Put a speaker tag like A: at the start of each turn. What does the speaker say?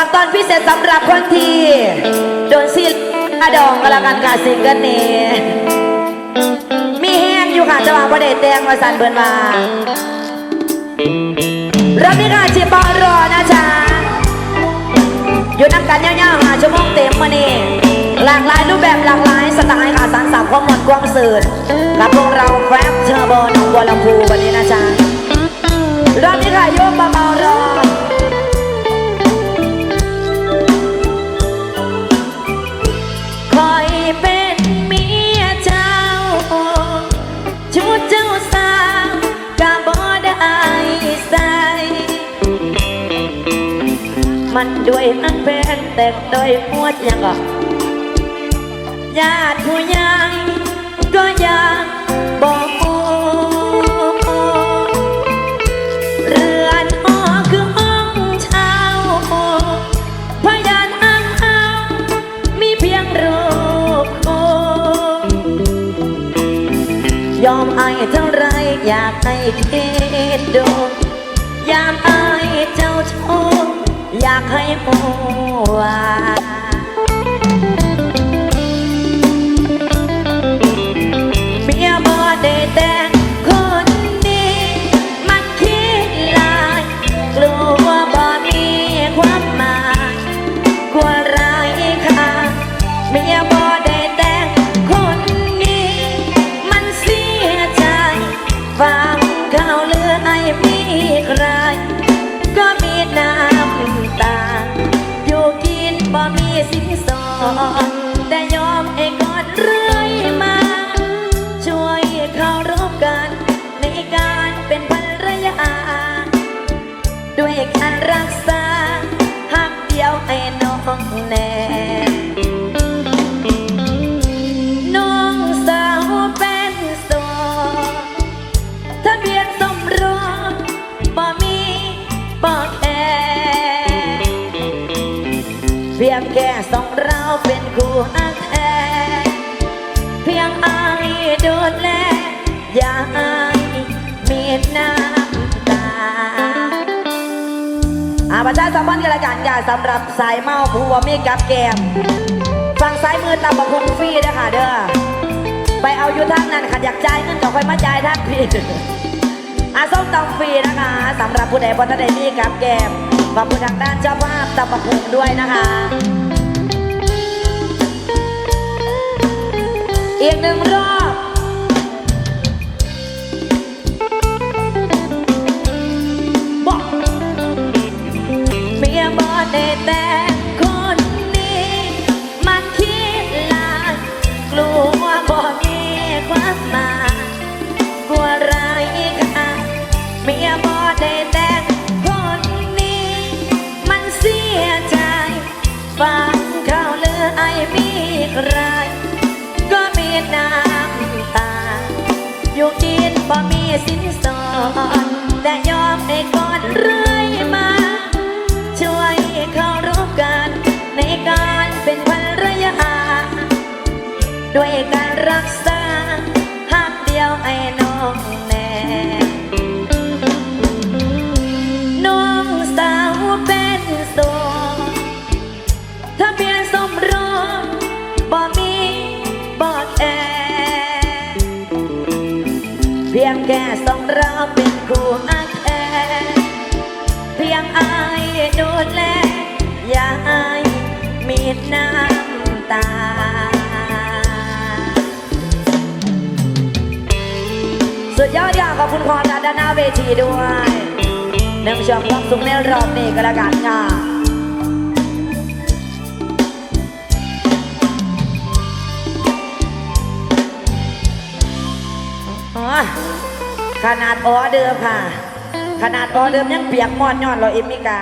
A: ากตอนพิเศษสำหรับคนที่โดนซีอาดองก็แล้วกันค่ะซิงเกิลนี้ มีแห้งอยู่ค่ะจะว่าประเดแตงมาสันเบิร์นมารับนี่ค่ะจีบอรอนะจ๊ะอยู่นักกันยาวๆหาชั่วโมงเต็มมานี่หลากหลายรูปแบบหลากหลายสไตล์ค่ะสารสัมความหมดความสื่อกับพวกเราแฟบเทอร์โบหนองบัวลำพูวันนี้นะจ๊ะ มันด้วยมันเป็นแต่โดยปวดยังก็ญาติผู้ใหญ่ก็ยังบอกเรือนหอคือห้องเช่าพยานอ้างเอามีเพียงรูปคู่ยอมให้เท่าไรอยากให้คิดดูยามอายเจ้าชู้ อยากให้หัวา ด้วยการรักษาหักเดียวให้น้องแน่น้องสาวเป็นโสดทะเบียนสมรสบ่มีบ่แค่เพียงแค่สองเราเป็นคู่ฮักแท้เพียงอายดูแลอย่าให้มีน้ำ ประชาสัมพันธ์กันละกันค่ะสำหรับสายเมาผัวมีกับแกมฝั่งซ้ายมือตำบักคงฟรีเด้อค่ะเด้อไปเอาอยู่ทางนั้นค่ะอยากจ่ายเงินก็ค่อยมาจ่ายทางพี่อาส้มตำฟรีนะคะสำหรับผู้ใดบ่ทันได้มีกับแกมขอบคุณทางด้านเจ้าภาพตำบักคงด้วยนะคะอีกหนึ่งรอบ บ่มีสินสอดแต่ยอมให้กอดเรื่อยมา ช่วยเขารู้กันในการเป็นภรรยาด้วยกัน แค่สองเราเป็นคู่อาแท้เพียงอายดูแลอย่าให้มีน้ำตาสุดยอดอย่างขอบคุณคอการด้านหน้าเวทีด้วยหนึ่งช่วงความสุขในรอบนี้ก็แล้วกันค่ะอ๋อ ขนาดออเดิมค่ะ ขนาดออเดิมยังเปียกมอดยอดเราเอมิกา